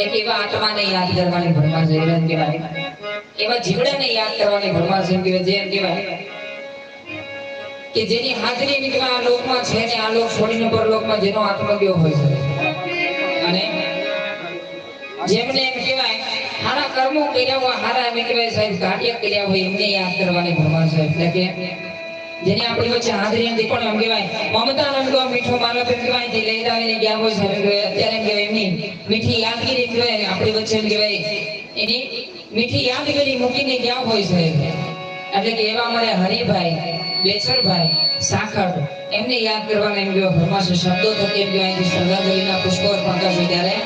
લોકમાં જેનો આત્મા હોય છે. અને જેમને એમ કહેવાય સારા કર્મો કર્યા હોય સારા એમ કહેવાય કાર્ય કર્યા હોય, એમને યાદ કરવાની ભરમાં છે. એટલે કે જેની આપણી વચ્ચે હાજરી નથી. પણ એમ કહેવાય? મમતા રંગો મીઠો માલપ પ્રેમ કહેવાય. તે લઈ આવીને ગયા હોય કહેવાય અત્યારે એમ કહેવાય એમની મીઠી યાદગીરી એમ કહેવાય. આપણી વચ્ચે એમ કહેવાય, એની મીઠી યાદગીરી મૂકીને ગયા હોય છે. એટલે કે એવા અમારે હરિભાઈ બેચરભાઈ સાખર એમને યાદ કરવાના એમ કહેવાય. ભરમાશ શબ્દો થકી એમ કહેવાય. શ્રદ્ધાંજલિના પુષ્પો અર્પણ કરશો ત્યારે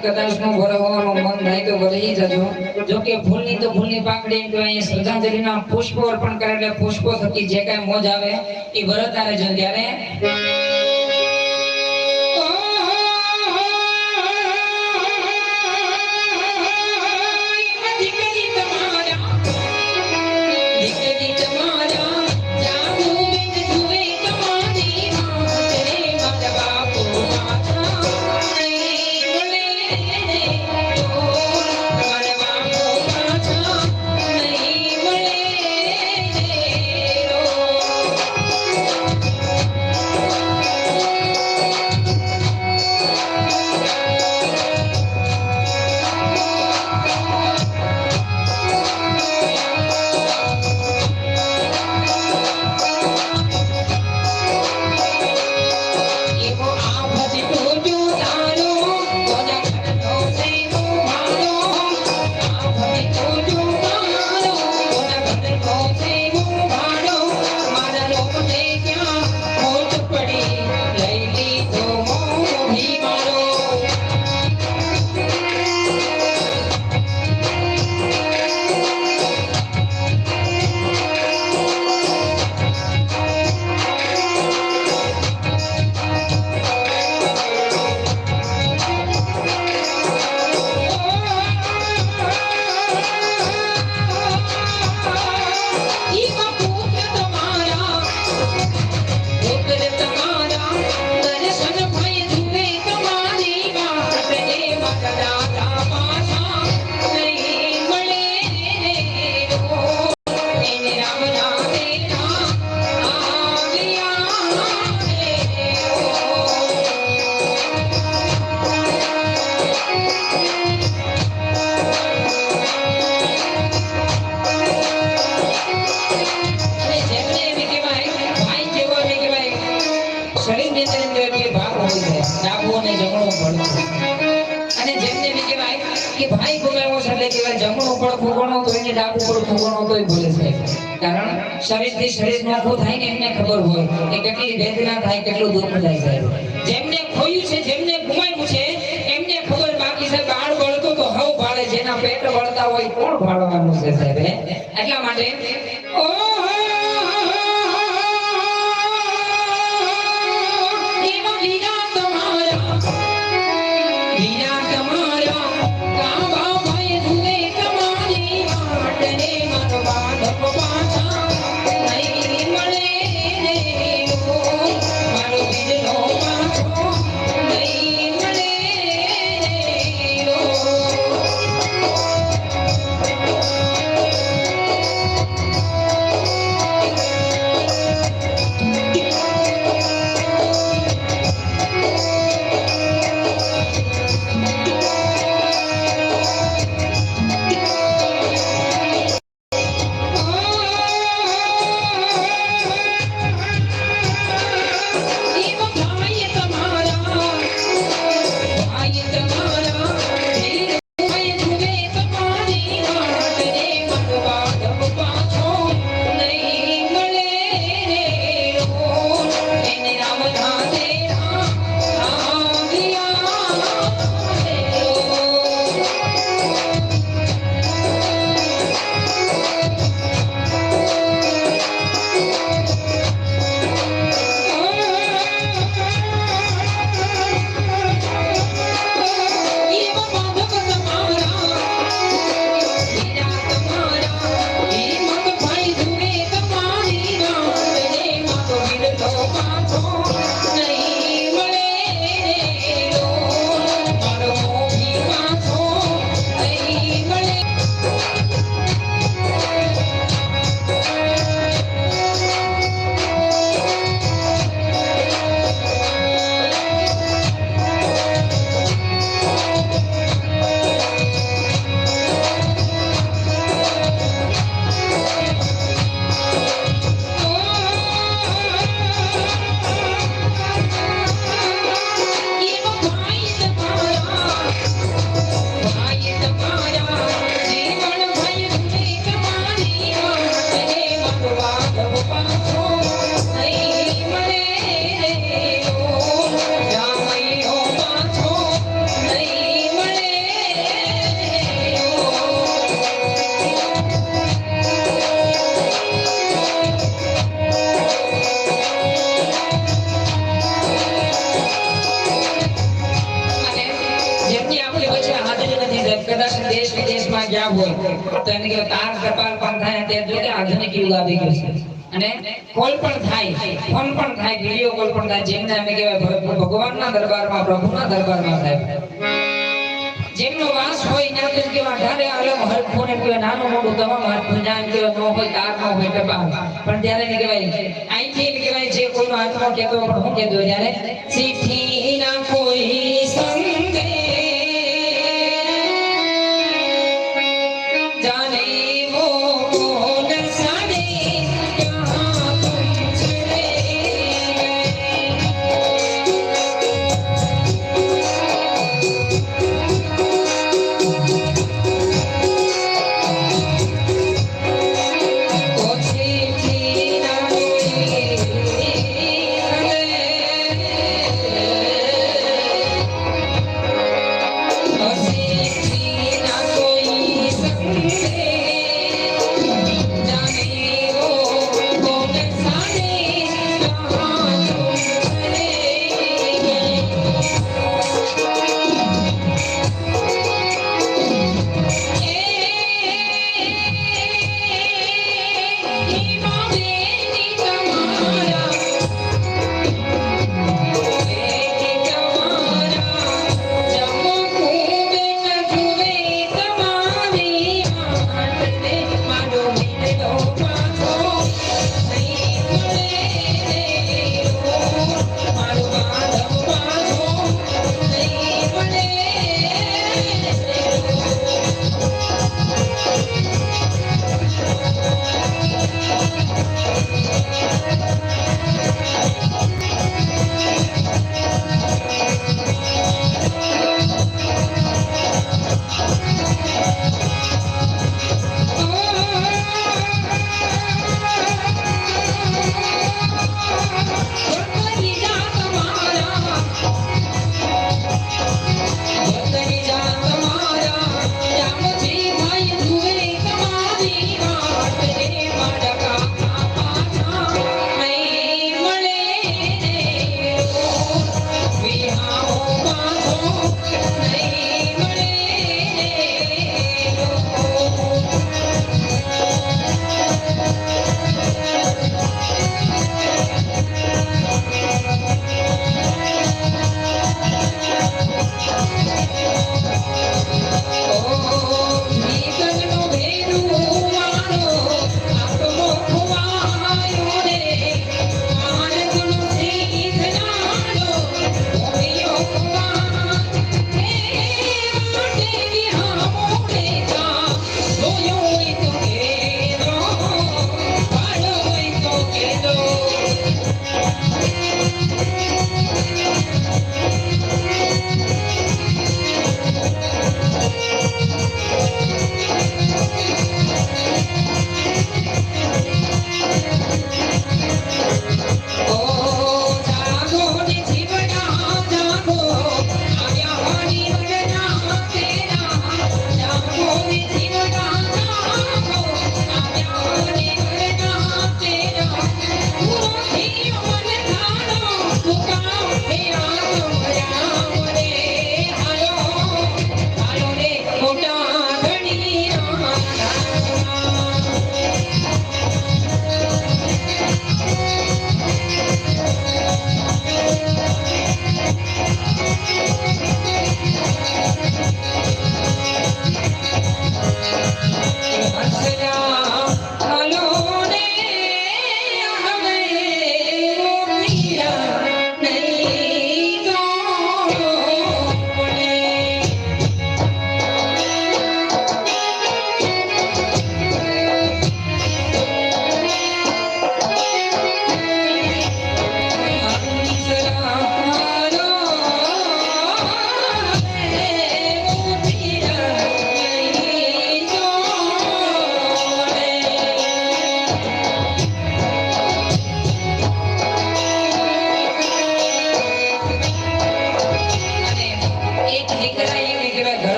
કદાચ નો ભરવાનું મન થાય તો ભરી જજો. જો કે ભૂલની તો ભૂલની પાંખડી એમ શ્રદ્ધાંજલિના પુષ્પો અર્પણ કરે એટલે પુષ્પો થકી જે કાંઈ મોજ આવે એ વરત આવે છે ત્યારે એને ડાબુ પડખું ગણો તોય ભૂલે છે કારણ શરીરથી શરીર નોખું થાય ને એમને ખબર હોય કે કેટલી વેદના થાય, કેટલું દુઃખ થાય છે જેમને ખોયું છે, જેમને ગુમાવ્યું છે, એમને ખબર બાકી છે બાળ બળતો તો હવ ભાડે જેના પેટ વળતા હોય કોણ ભાડવાનું છે સાહેબ એટલા માટે એવા ગયા તો એને કે તાર કપાલ પણ થાય તે જો કે આધુનિક યુગ આવી ગયો છે. અને કોલ પણ થાય ફોન પણ થાય, વીડિયો કોલ પણ થાય. જેમને અમે કહેવાય ભગવાનના દરબારમાં, પ્રભુના દરબારમાં થાય. જેમનો વાસ હોય, એના તેમ કહેવાય, અઢારે આલમ, હર ફોન કહેવાય, નાનું મોટું તમામ હાથ પૂજા એમ ન હોય તાર, ન હોય ટપાલ પણ ત્યારે એને કહેવાય, અહીંથી એમ કહેવાય, જે કોઈનો હાથમાં કહેતો પણ હું કહેતો ત્યારે ના કોઈ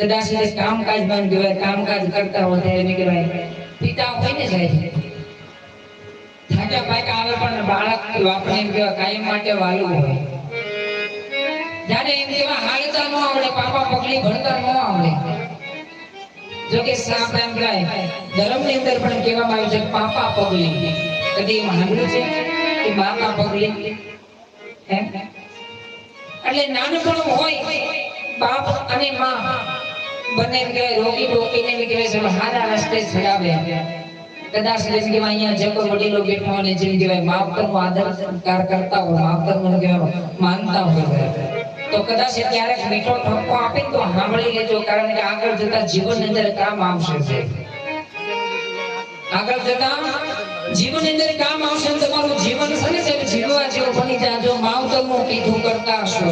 કદાચ એ કામકાજમાં કહેવાય, કામકાજ કરતા હોય એમ કહેવાય પિતા હોય ને જાય થાક્યા પાક્યા આવે પણ બાળક આપણે એમ કહેવાય કાયમ માટે વાલું હોય. જ્યારે એમ કહેવાય, હાલતા ન આવડે, પાપા પગલી ભણતર ન આવડે. જો કે સાપ એમ કહેવાય, ધર્મની અંદર પણ કહેવામાં આવ્યું છે પાપા પગલી કદી સાંભળ્યું છે કે બાપા પગલી હે? એટલે નાનપણ હોય, બાપ અને માં બંને એમ કહેવાય, રોકી ટોકીને એમ હારા રસ્તે ચડાવે કદાચ કહેવાય અહીંયા જે કોઈ વડીલો બેઠા અને જેમ કહેવાય, માવતરનો આદર સત્કાર કરતા હોય, માવતરનો કહેવાય, માનતા હોય. તો કદાચ ક્યારેક મીઠો ઠપકો આપે તો સાંભળી લેજો, કારણ કે આગળ જતા જીવન અંદર કામ આવશે આગળ જતા જીવન અંદર કામ આવશે તમારું જીવન છે ને જીવવા જેવું બની જાજો, માવતરનું કીધું કરતા હશો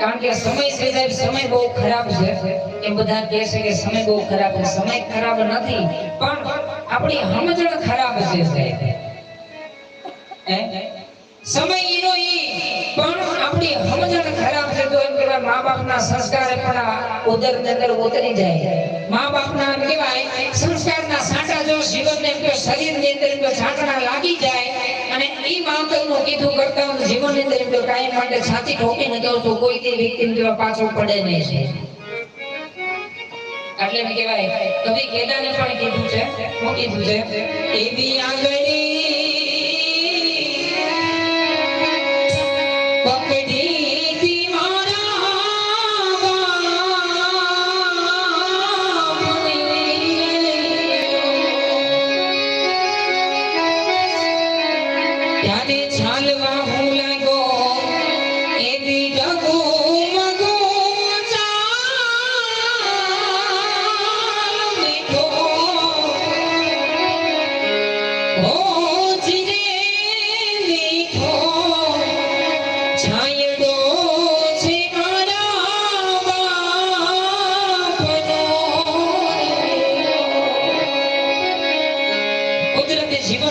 કારણ કે સમય છે સાહેબ, સમય બહુ ખરાબ છે. એ બધા કહે છે કે સમય બહુ ખરાબ છે. સમય ખરાબ નથી, પણ આપણી સમજણ ખરાબ છે સાહેબ? સમય ઈનો ઈ, પણ આપણી સમજણ ખરાબ છે તો એમ કહેવાય મા બાપના સંસ્કાર પણ ઉદર અંદર ઉતરી જાય. મા બાપના એમ કહેવાય, સંસ્કારના સાંટા જો જીવનને એમ શરીર શરીરની અંદર એમ છાંટણા લાગી જાય. ઈ માવતરનું કીધું કરતા હું જીવનની અંદર એમ તો કાયમ માટે છાતી ઠોકીને કહું છું કોઈ તે વ્યક્તિ જેવા પાછો પડે નહીં છે. એટલે એમ કહેવાય, કવિ કેદાને પણ કીધું છે, શું કીધું છે? એવી આંગળી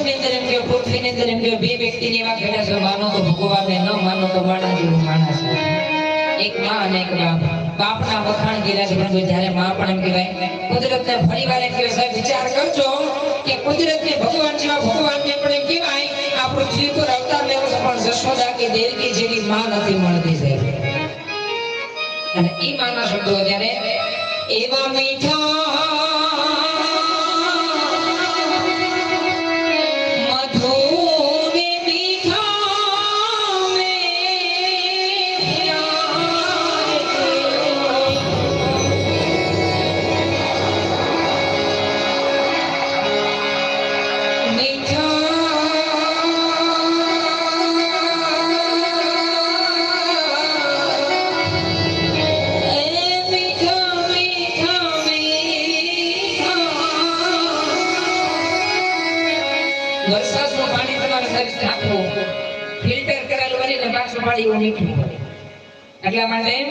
જીવનની અંદર એમ પૃથ્વીની અંદર એમ બે વ્યક્તિને એવા ખેડા છે, માનો તો ભગવાન ને ન માનો તો માણસ જેવું માણસ એક માં અને એક બાપ. બાપના વખાણ કર્યા છે, પરંતુ જ્યારે માં પણ એમ કહેવાય, કુદરતને ફરી વાર એમ કહેવાય વિચાર કરજો કે કુદરતને ભગવાન જેવા ભગવાનને પણ એમ કહેવાય, આ પૃથ્વી પર અવતાર લેવો છે, પણ જશોદા કે દેવકી જેવી માં નથી મળતી, સાહેબ. અને એ માના શબ્દો ત્યારે એવા મીઠા એટલા માટે મીઠા